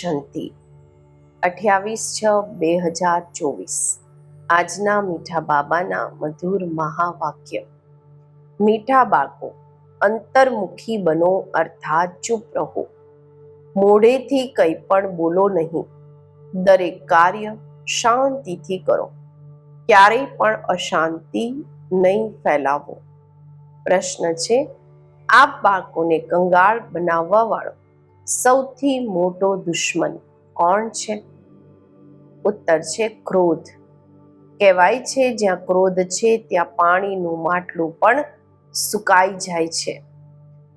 શાંતિ. અઠ્યાવીસ છ, બે હજાર ચોવીસ. આજના મીઠા બાબાના મધુર મહાવાક્ય. મીઠા બાળકો, અંતર્મુખી બનો અર્થાત ચૂપ રહો. મોઢેથી કંઈ પણ બોલો નહીં. દરેક કાર્ય શાંતિથી કરો. ક્યારેય પણ અશાંતિ નહીં ફેલાવો. પ્રશ્ન છે, આપ બાળકોને કંગાળ બનાવવા વાળો સૌથી મોટો દુશ્મન કોણ છે? ઉત્તર છે ક્રોધ. કહેવાય છે જ્યાં ક્રોધ છે, ત્યાં પાણીનું માટલું પણ સુકાઈ જાય છે.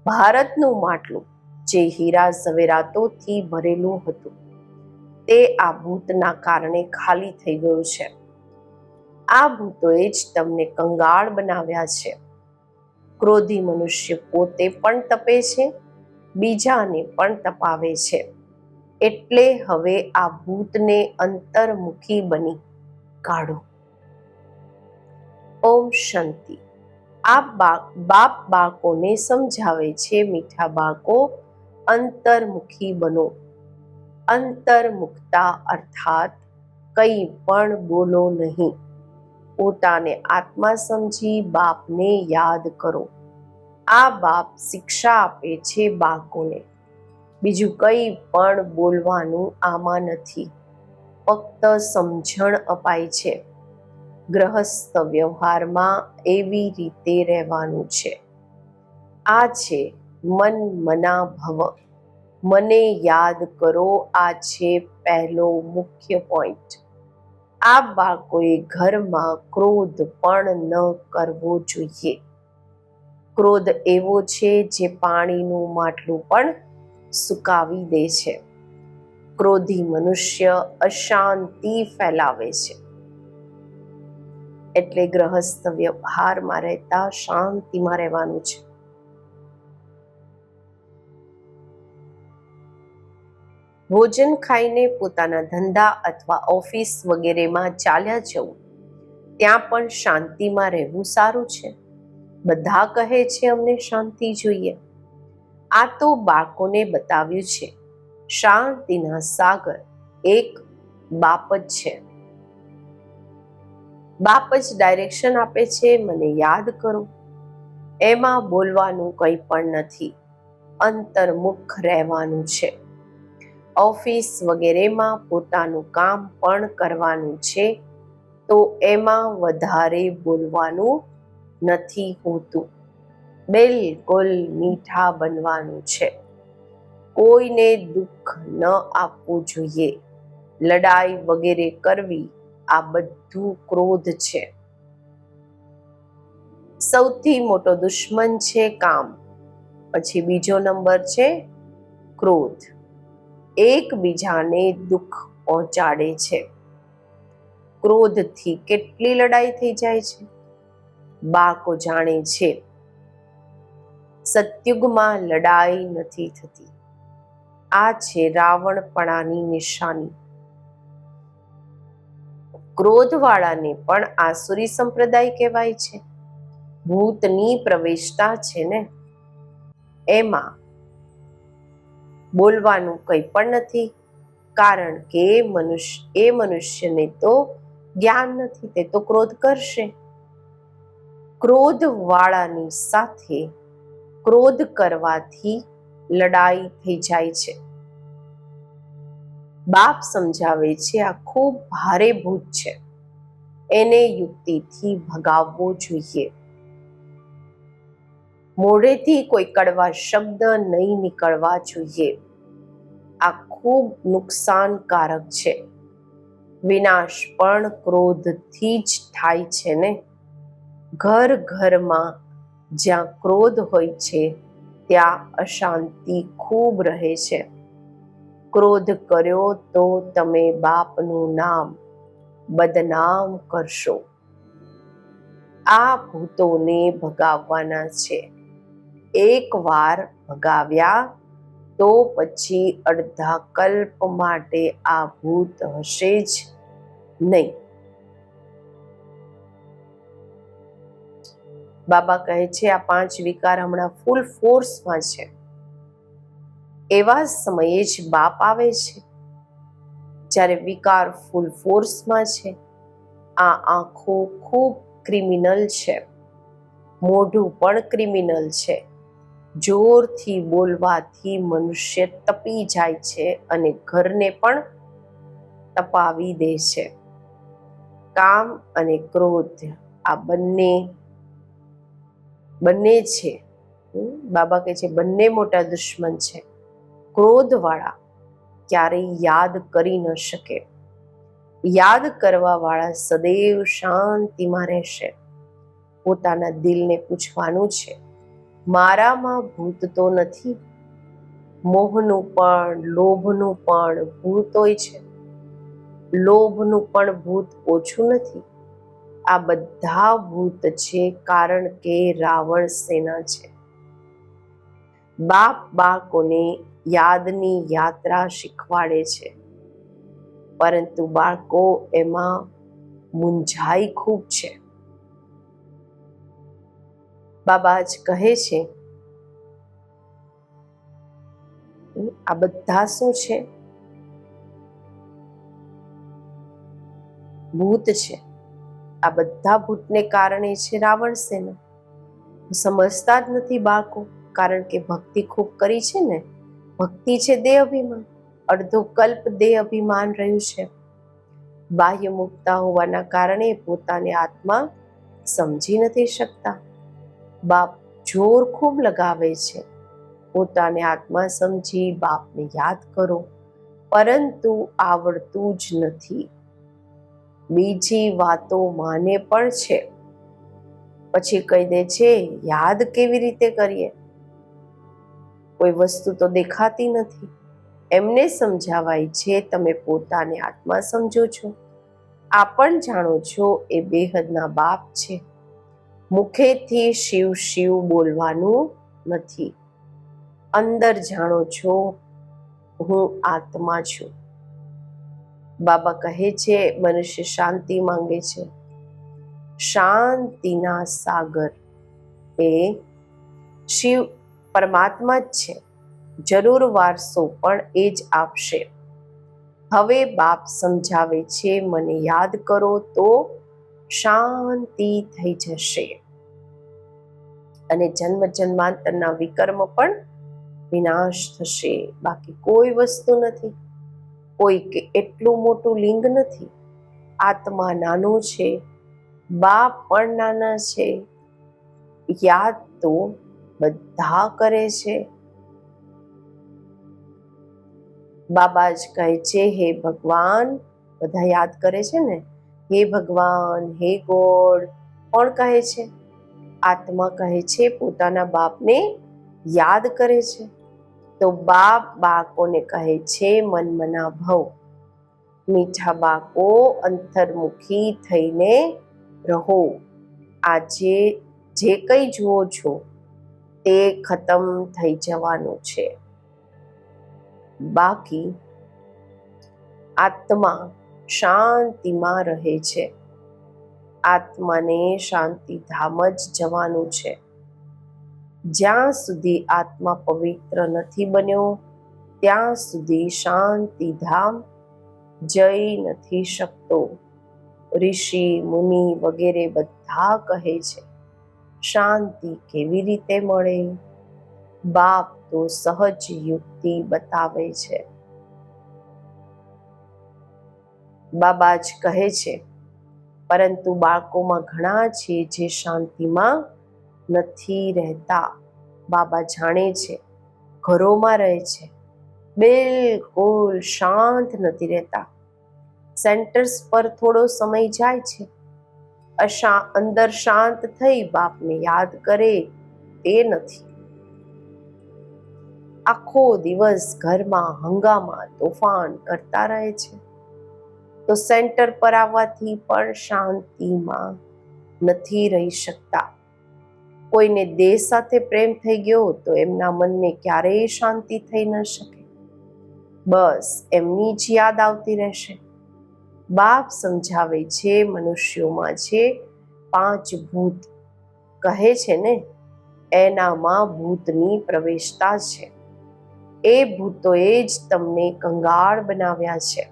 ભારતનું માટલું, જે હીરા ઝવેરાતોથી ભરેલું હતું, તે આ ભૂતના કારણે ખાલી થઈ ગયું છે. આ ભૂતોએ જ તમને કંગાળ બનાવ્યા છે. ક્રોધી મનુષ્ય પોતે પણ તપે છે બીજાને પણ તપાવે છે. એટલે હવે આ ભૂતને અંતર્મુખી બની કાઢો. ઓમ શાંતિ. આ બાપ બાળકોને સમજાવે છે, મીઠા બાળકો, અંતર્મુખી બનો. અંતર્મુખતા અર્થાત કંઈ પણ બોલો નહીં. પોતાને આત્મા સમજી બાપને યાદ કરો. આ બાપ શિક્ષા આપે છે બાળકોને. બીજું કંઈ પણ બોલવાનું આમાં નથી. ફક્ત સમજણ અપાય છે. ગ્રહસ્થ વ્યવહારમાં એવી રીતે રહેવાનું છે. આ છે મન મના ભવ મને યાદ કરો, આ છે પહેલો મુખ્ય પોઈન્ટ. આ બાળકોએ ઘરમાં ક્રોધ પણ ન કરવો જોઈએ. ક્રોધ એવો છે જે પાણીનું માટલું પણ સુકાવી દે છે. ક્રોધી મનુષ્ય અશાંતિ ફેલાવે છે. એટલે ગ્રહસ્થ વ્યવહારમાં રહેતા શાંતિમાં રહેવાનું છે. ભોજન ખાઈને પોતાના ધંધા અથવા ઓફિસ વગેરેમાં ચાલ્યા જવું, ત્યાં પણ શાંતિમાં રહેવું સારું છે. બધા કહે છે અમને શાંતિ જોઈએ. આ તો બાળકોને બતાવ્યું છે. શાંતિના સાગર એક બાપ જ છે. બાપ જ ડાયરેક્શન આપે છે, મને યાદ કરો. એમાં બોલવાનું કંઈ પણ નથી. અંતર્મુખ રહેવાનું છે. ઓફિસ વગેરેમાં પોતાનું કામ પણ કરવાનું છે, તો એમાં વધારે બોલવાનું નથી હોતું. બિલકુલ મીઠા બનવાનું છે. કોઈને દુઃખ ન આપવું જોઈએ. લડાઈ વગેરે કરવી આ બધું ક્રોધ છે. સૌથી મોટો દુશ્મન છે કામ. પછી બીજો નંબર છે ક્રોધ. એકબીજાને દુઃખ પહોંચાડે છે. ક્રોધથી કેટલી લડાઈ થઈ જાય છે? બાળકો જાણે છે. સત્યુગમાં લડાઈ નથી થતી. આ છે રાવણપણાની નિશાની. ક્રોધવાળાને પણ આસુરી સંપ્રદાય કહેવાય છે. ભૂતની પ્રવેશતા છે ને. એમાં બોલવાનું કંઈ પણ નથી, કારણ કે મનુષ્ય, એ મનુષ્યને તો જ્ઞાન નથી, તે તો ક્રોધ કરશે. ક્રોધ વાળાની સાથે ક્રોધ કરવાથી લડાઈ થઈ જાય છે. બાપ સમજાવે છે, આ ખૂબ ભારે ભૂત છે. એને યુક્તિથી ભગાવવો જોઈએ. મોઢેથી કોઈ કડવા શબ્દ નહીં નીકળવા જોઈએ. આ ખૂબ નુકસાનકારક છે. વિનાશ પણ ક્રોધથી જ થાય છે ને? ઘર ઘરમાં જ્યાં ક્રોધ હોય છે, ત્યાં અશાંતિ ખૂબ રહે છે. ક્રોધ કર્યો તો તમે બાપનું નામ બદનામ કરશો. આ ભૂતોને ભગાવવાના છે. એક વાર ભગાવ્યા તો પછી અડધા કલ્પ માટે આ ભૂત હશે જ નહીં. બાબા કહે છે, આ પાંચ વિકાર હમણાં ફૂલ ફોર્સમાં છે. એવા સમયે જ બાપ આવે છે, જ્યારે વિકાર ફૂલ ફોર્સમાં છે. આ આંખો ખૂબ ક્રિમિનલ છે, મોઢું પણ ક્રિમિનલ છે. જોરથી બોલવાથી મનુષ્ય તપી જાય છે અને ઘરને પણ તપાવી દે છે. કામ અને ક્રોધ આ બંને બંને છે. બાબા કહે છે, બંને મોટા દુશ્મન છે. ક્રોધવાળા ક્યારેય યાદ કરી ન શકે. યાદ કરવા વાળા સદૈવ શાંતિમાં રહેશે. પોતાના દિલને પૂછવાનું છે. મારામાં ભૂત તો નથી. મોહનું પણ, લોભનું પણ ભૂત હોય છે. લોભનું પણ ભૂત ઓછું નથી. આ બધા ભૂત છે કારણ કે રાવણ સેના છે. બાપ બાળકોને યાદની યાત્રા શીખવાડે છે. પરંતુ બાળકો એમાં મૂંઝાઈ ખૂબ છે. બાબા જ કહે છે, આ બધા શું છે? ભૂત છે. આ બધા ભૂતને કારણે છે રાવણ સેના. સમજતા જ નથી બાળકો, કારણ કે ભક્તિ ખૂબ કરી છે ને. ભક્તિ છે દેહ અભિમાન, અડધો કલ્પ દેહ અભિમાન રહ્યું છે. બાહ્ય મુક્તા હોવાના કારણે પોતાને આત્મા સમજી નથી શકતા. બાપ જોર ખૂબ લગાવે છે. પોતાને આત્મા સમજી બાપને યાદ કરો, પરંતુ આવડતું જ નથી. બીજી વાતો માને પણ છે. પછી કહી દે છે, યાદ કેવી રીતે કરીએ? કોઈ વસ્તુ તો દેખાતી નથી. એમને સમજાવાય છે, તમે પોતાને આત્મા સમજો છો. આ પણ જાણો છો, એ બેહદના બાપ છે. મુખેથી શિવ શિવ બોલવાનું નથી. અંદર જાણો છો, હું આત્મા છું. બાબા કહે છે, મનુષ્ય શાંતિ માંગે છે. શાંતિના સાગર એ શિવ પરમાત્મા જ છે. જરૂર વારસો પણ એ જ આપશે. હવે બાપ સમજાવે છે, મને યાદ કરો તો શાંતિ થઈ જશે. અને જન્મ જન્માંતરના વિકર્મ પણ વિનાશ થશે. બાકી કોઈ વસ્તુ નથી. કોઈ કે એટલું મોટું લિંગ નથી. આત્મા નાનો છે, બાપ પણ નાના છે. યાદ તો બધા કરે છે. બાબા જ કહે છે, હે ભગવાન, બધા યાદ કરે છે ને? હે ભગવાન, હે ગોડ કોણ કહે છે? આત્મા કહે છે, પોતાના બાપને યાદ કરે છે. તો બાપ બાળકોને કહે છે મનમના ભવ મીઠા બાળકો અંતર્મુખી થઈને રહો. આજે જે કંઈ જુઓ છો, તે ખતમ થઈ જવાનું છે. બાકી આત્મા શાંતિમાં રહે છે. આત્માને શાંતિધામ જ જવાનું છે. જ્યાં સુધી આત્મા પવિત્ર નથી બન્યો, ત્યાં સુધી શાંતિધામ જઈ નથી શકતો. ઋષિ, મુનિ વગેરે બધા કહે છે, શાંતિ કેવી રીતે મળે? બાપ તો સહજ યુક્તિ બતાવે છે. બાબા જ કહે છે, પરંતુ બાળકોમાં ઘણા છે જે શાંતિમાં નથી રહેતા. બાબા જાણે છે, ઘરોમાં રહે છે. બિલકુલ શાંત નથી રહેતા. સેન્ટર્સ પર થોડો સમય જાય છે. અંદર શાંત થઈ બાપને યાદ કરે તે નથી. આખો દિવસ ઘરમાં હંગામા, તોફાન કરતા રહે છે. તો સેન્ટર પર આવવાથી પણ શાંતિમાં નથી રહી શકતા. કોઈને દેહ સાથે પ્રેમ થઈ ગયો તો એમના મનને ક્યારેય શાંતિ થઈ ન શકે. બસ એમની જ યાદ આવતી રહેશે. બાપ સમજાવે છે, મનુષ્યોમાં છે, પાંચ ભૂત કહે છે ને, એનામાં ભૂતની પ્રવેશતા છે. એ ભૂતોએ જ તમને કંગાળ બનાવ્યા છે.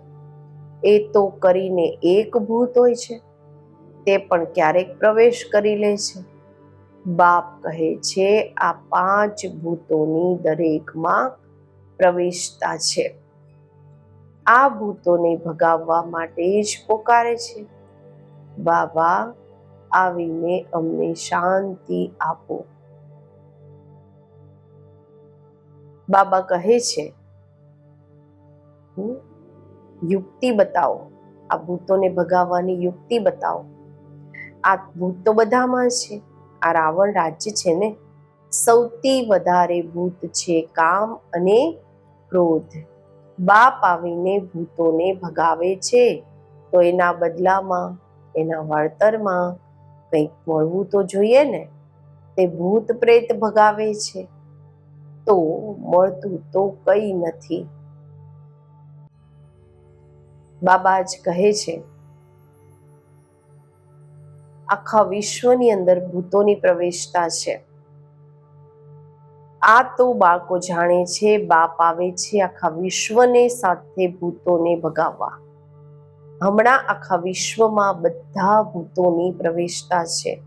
એ તો કરીને એક ભૂત હોય છે. તે પણ ક્યારેક પ્રવેશ કરી લે છે. બાપ કહે છે આ પાંચ ભૂતોની દરેકમાં પ્રવેશતા છે. આ ભૂતોને ભગાવવા માટે જ પોકારે છે. બાબા આવીને અમને શાંતિ આપો. બાબા કહે છે "હમ, યુક્તિ બતાવો. આ ભૂતોને ભગાવવાની યુક્તિ બતાવો. આ ભૂત તો બધામાં છે. આ રાવણ રાજ્ય છે ને, સૌથી વધારે ભૂત છે કામ અને ક્રોધ. બાપ આવીને ભૂતોને ભગાવે છે, તો એના બદલામાં, એના વળતરમાં કંઈક મળવું તો જોઈએ ને, તે ભૂત પ્રેત ભગાવે છે. તો મળતું તો કંઈ નથી. બાબા જ કહે છે આખા વિશ્વની અંદર ભૂતોની પ્રવેશતા છે. આ તો બાળકો જાણે છે, બાપ આવે છે, આખા વિશ્વને સાથે ભૂતોને ભગાવવા. હમણાં આખા વિશ્વમાં બધા ભૂતોની પ્રવેશતા છે.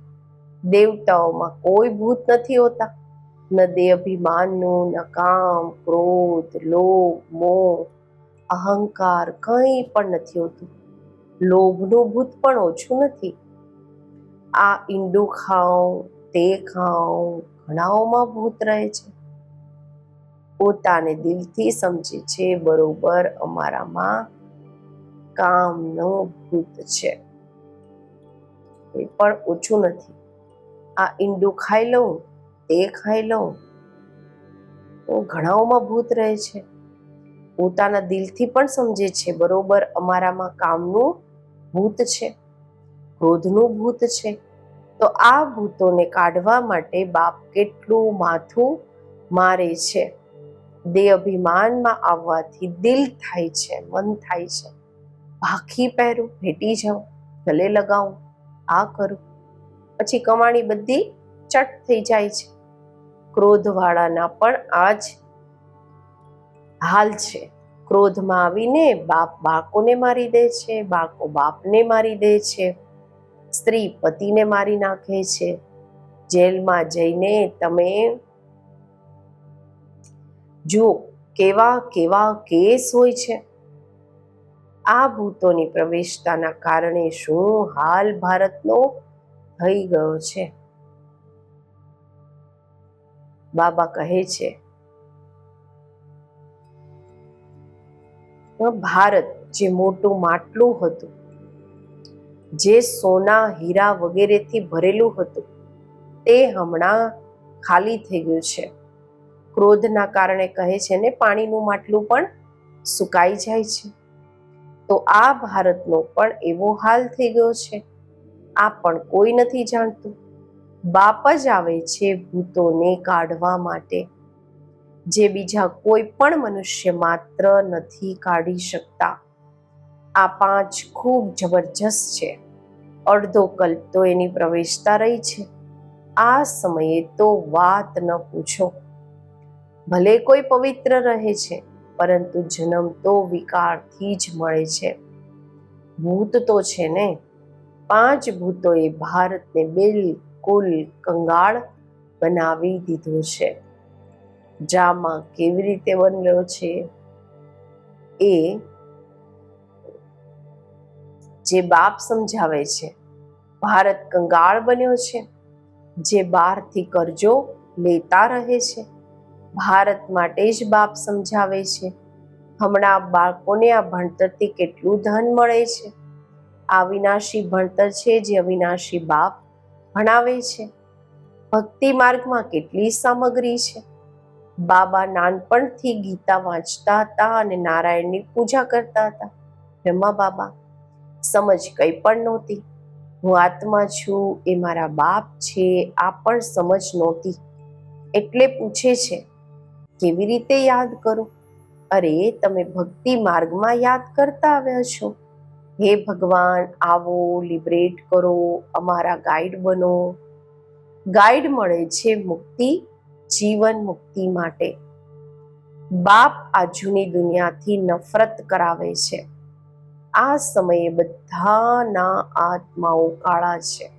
દેવતાઓમાં કોઈ ભૂત નથી હોતા. ન દે અભિમાનનું, ન કામ, ક્રોધ, લોભ, મોહ, અહંકાર કંઈ પણ નથી હોતું. લોભનું ભૂત પણ ઓછું નથી. આ ઈંડું ખાઉં તે ખાઉં ઘણાઓમાં ભૂત રહે છે. પોતાને દિલથી સમજે છે, બરોબર અમારામાં કામનો ભૂત છે. એ પણ ઓછું નથી. આ ઈંડું ખાઈ લઉં, તે ખાઈ લઉં, તો ઘણાઓમાં ભૂત રહે છે. પોતાના દિલથી પણ સમજે છે, બરોબર અમારામાં કામનું ભૂત છે. ક્રોધનું ભૂત છે. તો આ ભૂતોને કાઢવા માટે બાપ કેટલું માથું મારે છે. દેહ અભિમાનમાં આવવાથી દિલ થાય છે, મન થાય છે. ભાખી પહેરું, ભેટી જાઉં, ગલે લગાવું, આ કરું. પછી કમાણી બધી ચટ થઈ જાય છે. ક્રોધવાળાના પણ આ જ હાલ છે. ક્રોધમાં આવીને બાપ બાળકોને મારી દે છે બાળકો બાપને મારી દે છે. સ્ત્રી પતિને મારી નાખે છે. જેલમાં જઈને તમે જુઓ કેવા કેવા કેસ હોય છે. આ ભૂતોની પ્રવેશતાના કારણે શું હાલ ભારતનો થઈ ગયો છે? બાબા કહે છે ભારત જે મોટું માટલું હતું જે સોના, હીરા વગેરેથી ભરેલું હતું, તે હમણાં ખાલી થઈ ગયું છે. ક્રોધના કારણે કહે છે ને, પાણીનું માટલું પણ સુકાઈ જાય છે. તો આ ભારતનો પણ એવો હાલ થઈ ગયો છે. આ પણ કોઈ નથી જાણતું. બાપ જ આવે છે ભૂતોને કાઢવા માટે. જે બીજા કોઈ પણ મનુષ્ય માત્ર નથી કાઢી શકતા. આ પાંચ ખૂબ જબરજસ્ત છે. અડધો કલ્પ તો એની પ્રવેશતા રહી છે. આ સમયે તો વાત ન પૂછો. ભલે કોઈ પવિત્ર રહે છે, પરંતુ જન્મ તો વિકારથી જ મળે છે. ભૂત તો છે ને? પાંચ ભૂતોએ ભારતને બિલકુલ કંગાળ બનાવી દીધો છે. ડ્રામા કેવી રીતે બન્યો છે? એ જે બાપ સમજાવે છે. ભારત કંગાળ બન્યો છે. જે બહારથી કરજો લેતા રહે છે. ભારત માટે જ બાપ સમજાવે છે. હમણાં બાળકોને આ ભણતરથી કેટલું ધન મળે છે. અવિનાશી ભણતર છે જે અવિનાશી બાપ ભણાવે છે. ભક્તિ માર્ગમાં કેટલી સામગ્રી છે. બાબા નાનપણથી ગીતા વાંચતા હતા અને નારાયણની પૂજા કરતા હતા. બ્રહ્મા બાબા સમજ કંઈ પણ નહોતી. હું આત્મા છું, એ મારા બાપ છે, આ પણ સમજ નહોતી. એટલે પૂછે છે, કેવી રીતે યાદ કરું? અરે, તમે ભક્તિ માર્ગમાં યાદ કરતા આવ્યા છો. હે ભગવાન, આવો, લિબરેટ કરો, અમારા ગાઈડ બનો. ગાઈડ મળે છે મુક્તિ, જીવન મુક્તિ માટે. બાપ આ જૂની દુનિયાથી નફરત કરાવે છે. આ સમયે બધાના આત્માઓ કાળા છે.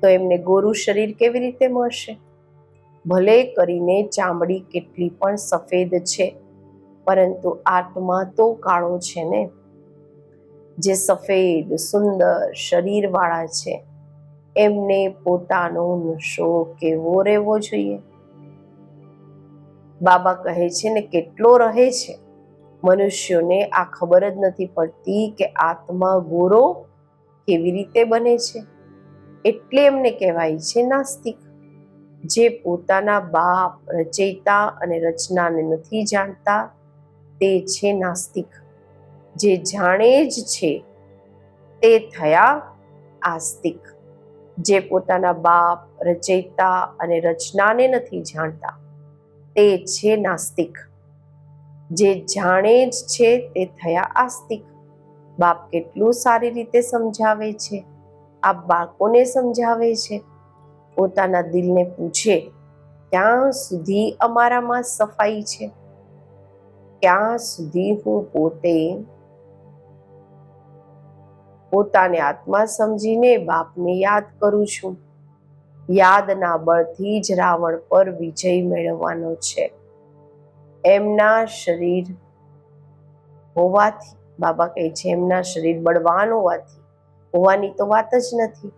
તો એમને ગોરુ શરીર કેવી રીતે મળશે? ભલે કરીને ચામડી કેટલી પણ સફેદ છે, પરંતુ આત્મા તો કાળો છે ને? જે સફેદ, સુંદર શરીરવાળા છે, એમને પોતાનો નશો કેવો રહેવો જોઈએ? બાબા કહે છે ને, કેટલો રહે છે મનુષ્યોને આ ખબર જ નથી પડતી કે આત્મા ગોરો કેવી રીતે બને છે. એટલે એમને કહેવાય છે નાસ્તિક, જે પોતાના બાપ રચયિતા અને રચનાને નથી જાણતા, તે છે નાસ્તિક. જે જાણે જ છે તે થયા આસ્તિક. જે પોતાના બાપ રચયિતા અને રચનાને નથી જાણતા, તે છે નાસ્તિક. જે જાણે જ છે તે થયા આસ્તિક. બાપ કેટલું સારી રીતે સમજાવે છે. આ બાળકોને સમજાવે છે. પોતાના દિલને પૂછે, ક્યાં સુધી અમારામાં સફાઈ છે? ક્યાં સુધી હું પોતે પોતાને આત્મા સમજીને બાપને યાદ કરું છું? યાદના બળથી જ રાવણ પર વિજય મેળવવાનો છે. એમના શરીર હોવાથી, બાબા કહે છે એમના શરીર બળવાન હોવાથી, હોવાની તો વાત જ નથી.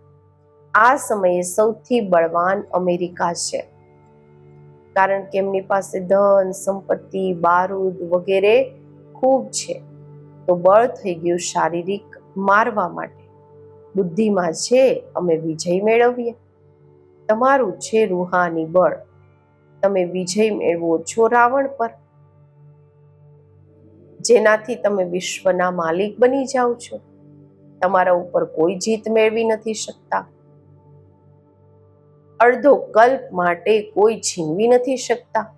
આ સમયે સૌથી બળવાન અમેરિકા છે. કારણ કે એમની પાસે ધન, સંપત્તિ, બારૂદ વગેરે ખૂબ છે. તો બળ થઈ ગયું શારીરિક મારવા માટે. બુદ્ધિમાં છે, અમે વિજય મેળવીએ. તમારું છે રૂહાની બળ. તમે વિજય મેળવો છો રાવણ પર. જેનાથી તમે વિશ્વના માલિક બની જાઓ છો. તમારા ઉપર કોઈ જીત મેળવી નથી શકતા. અડધો કલ્પ માટે કોઈ છીનવી નથી શકતા.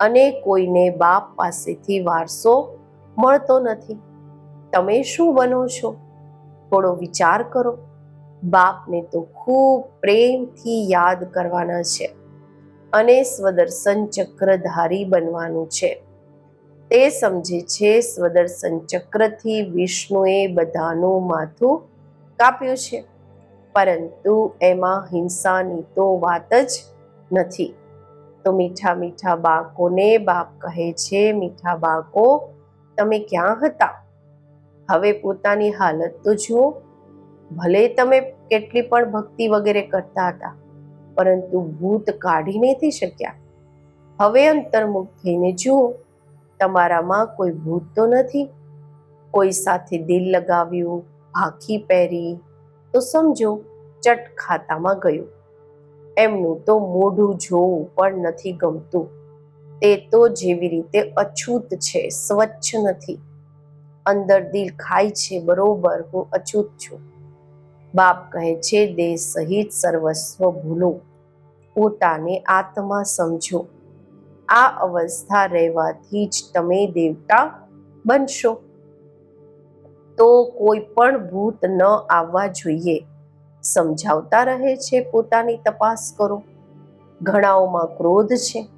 અને કોઈને બાપ પાસેથી વારસો મળતો નથી. તમે શું બનો છો? થોડો વિચાર કરો. બાપને તો ખૂબ પ્રેમથી યાદ કરવાના છે. અને સ્વદર્શન ચક્રધારી બનવાનું છે. તે સમજે છે, સ્વદર્શન ચક્રથી વિષ્ણુએ બધાનું માથું કાપ્યું છે. પરંતુ એમાં હિંસાની તો વાત જ નથી. તો મીઠા મીઠા બાળકોને બાપ કહે છે, મીઠા બાળકો, તમે ક્યાં હતા? હવે પોતાની હાલત તો જુઓ. ભલે તમે કેટલી પણ ભક્તિ વગેરે કરતા હતા, પરંતુ ભૂત કાઢી નથી શક્યા. હવે અંતર્મુખ થઈને જુઓ. તમારામાં કોઈ ભૂત તો નથી? કોઈ સાથે દિલ લગાવ્યું ભાખી પહેરી? તો સમજો, ચટ ખાતામાં ગયું. એમનું તો મોઢું જોવું પણ નથી ગમતું. તે તો જેવી રીતે અછૂત છે, સ્વચ્છ નથી. અંદર દિલ ખાય છે, બરોબર, હું અછૂત છું. બાપ કહે છે, દેહ સહિત સર્વસ્વ ભૂલો. પોતાને આત્મા સમજો. આ અવસ્થા રહેવાથી જ તમે દેવતા બનશો. તો કોઈ પણ ભૂત ન આવવા જોઈએ. સમજાવતા રહે છે, પોતાની તપાસ કરો. ઘણાઓમાં ક્રોધ છે.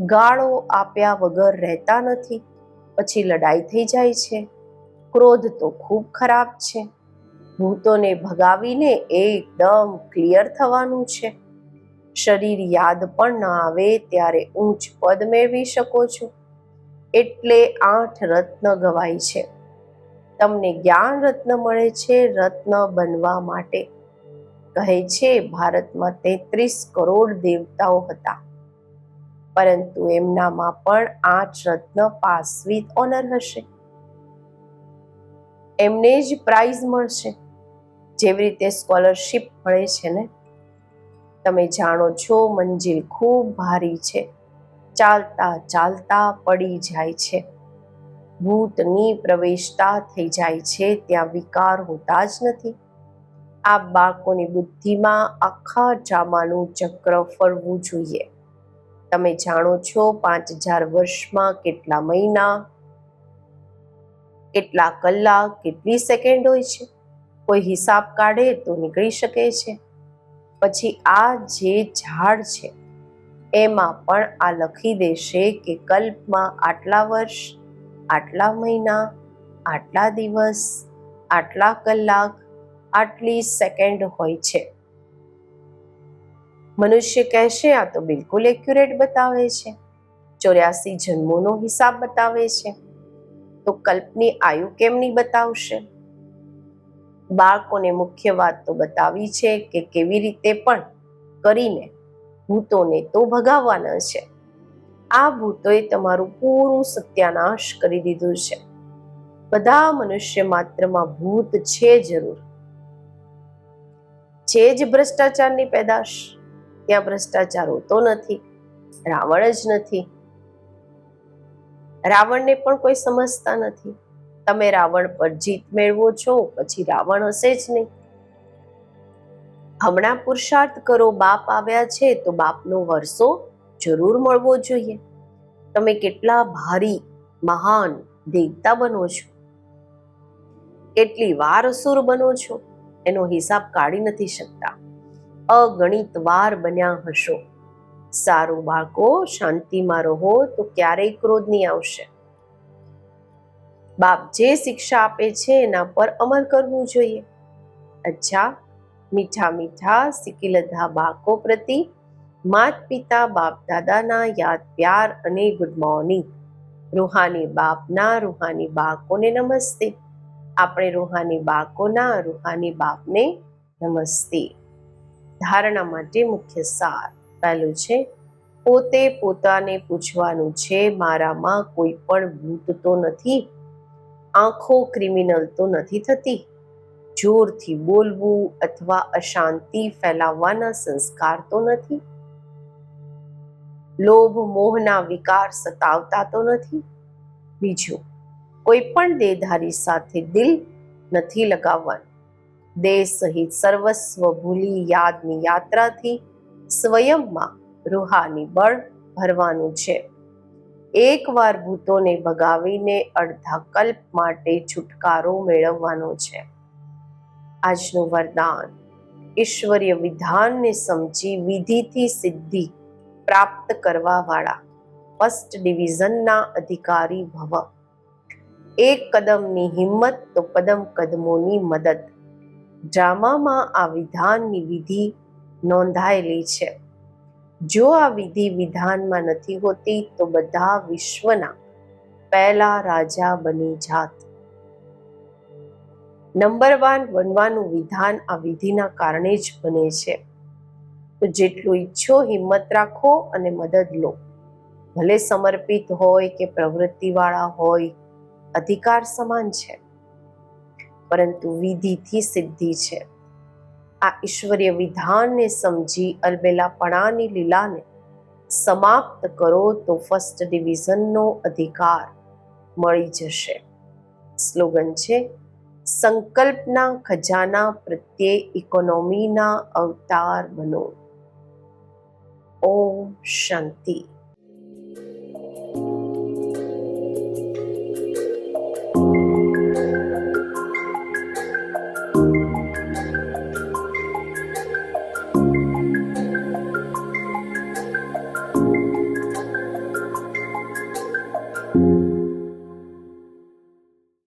ગાળો આપ્યા વગર રહેતા નથી. પછી લડાઈ થઈ જાય છે. ક્રોધ તો ખૂબ ખરાબ છે. ભૂતોને ભગાવીને એકદમ ક્લિયર થવાનું છે. શરીર યાદ પણ ન આવે ત્યારે ઊંચ પદ મેળવી શકો છો. એટલે આઠ રત્ન ગવાય છે. તમને જ્ઞાન રત્ન મળે છે રત્ન બનવા માટે. કહે છે, ભારતમાં તેત્રીસ કરોડ દેવતાઓ હતા. પરંતુ એમનામાં પણ આઠ રત્ન પાસ વિથ ઓનર હશે. એમને જ પ્રાઇઝ મળશે. જેવી રીતે સ્કોલરશિપ મળે છે ને? તમે જાણો છો, મંજિલ ખૂબ ભારી છે. ચાલતા ચાલતા પડી જાય છે. ભૂતની પ્રવેશતા થઈ જાય છે, ત્યાં વિકાર હોતા જ નથી. આ બાળકોની બુદ્ધિમાં આખા ડ્રામાનું ચક્ર ફરવું જોઈએ. તમે જાણો છો પાંચ હજાર વર્ષમાં કેટલા મહિના, કેટલા કલાક, કેટલી સેકન્ડ હોય છે? કોઈ હિસાબ કાઢે તો નીકળી શકે છે. પછી આ જે ઝાડ છે, એમાં પણ આ લખી દેશે કે કલ્પમાં આટલા વર્ષ, આટલા મહિના, આટલા દિવસ, આટલા કલાક, આટલી સેકન્ડ હોય છે. મનુષ્ય કહેશે, આ તો બિલકુલ એક્યુરેટ બતાવે છે. ચોર્યાસી જન્મોનો હિસાબ બતાવે છે. તો કલ્પની આયુ કેમ નહીં બતાવશે? બાળકોને મુખ્ય વાત તો બતાવી છે કે કેવી રીતે પણ કરીને ભૂતોને તો ભગાવવાના છે. આ ભૂતોએ તમારું પૂરું સત્યાનાશ કરી દીધું છે. બધા મનુષ્ય માત્રમાં ભૂત છે જરૂર. છે જ ભ્રષ્ટાચારની પેદાશ, ત્યાં ભ્રષ્ટાચાર હોતો નથી, રાવણ જ નથી. રાવણને પણ કોઈ સમજતા નથી. તમે રાવણ પર જીત મેળવો છો, પછી રાવણ હશે જ નહીં. હમણાં પુરુષાર્થ કરો, બાપ આવ્યા છે તો બાપનો વર્ષો જરૂર મળવો જોઈએ. તમે કેટલા ભારી, મહાન દેવતા બનો છો. કેટલી વાર અસુર બનો છો, એનો હિસાબ કાઢી નથી શકતા. અગણિત વાર બન્યા હશો. સારું બાળકો, શાંતિમાં રહો, તો ક્યારેય ક્રોધ નહીં આવશે. બાપ જે શિક્ષા આપે છે એના પર અમલ કરવું જોઈએ. અચ્છા, મીઠા મીઠા સિકિલધા બાળકો પ્રતિ માત પિતા, બાપ દાદાના યાદ, પ્યાર અને ગુડ મોર્નિંગ રૂહાની બાપના રૂહાની બાળકોને નમસ્તે. આપણે રૂહાની બાળકોના રૂહાની બાપને નમસ્તે. ધારણા માટે મુખ્ય સાર પહેલું છે, પોતે પોતાને પૂછવાનું છે, મારામાં કોઈ પણ ભૂત તો નથી. આંખો ક્રિમિનલ તો નથી થતી. જોરથી બોલવું અથવા અશાંતિ ફેલાવવાના સંસ્કાર તો નથી. લોભ, મોહના વિકાર સતાવતા તો નથી. બીજું કોઈ પણ દેહધારી સાથે દિલ નથી લગાવવાનું. દેહ સહિત સર્વસ્વ ભૂલી યાદની યાત્રાથી સ્વયંમાં રૂહાની બળ ભરવાનું છે. એકવાર ભૂતોને ભગાવીને અડધા માટે છુટકારો મેળવવાનો છે. આજનું વરદાન ઈશ્વરીય વિધાનને સમજી વિધિથી સિદ્ધિ પ્રાપ્ત કરવા વાળા ફર્સ્ટ ડિવિઝનના અધિકારી ભવ. એક કદમની હિંમત તો પદમ કદમોની મદદ. ડ્રામામાં આ વિધાનની વિધિ નોંધાયેલી છે. જો આ વિધિ વિધાનમાં નથી હોતી, તો બધા વિશ્વના પહેલા રાજા બની જાત. નંબર વન બનવાનું વિધાન આ વિધિના કારણે જ બને છે. તો જેટલું ઈચ્છો હિંમત રાખો અને મદદ લો. ભલે સમર્પિત હોય કે પ્રવૃત્તિવાળા હોય, અધિકાર સમાન છે. પરંતુ વિધિથી સિદ્ધિ છે. આ ઈશ્વરીય વિધાનને સમજી અલબેલાપણાની લીલાને સમાપ્ત કરો તો ફર્સ્ટ ડિવિઝનનો અધિકાર મળી જશે. સ્લોગન છે, સંકલ્પના ખજાના પ્રત્યે ઇકોનોમીના અવતાર બનો. ઓમ શાંતિ.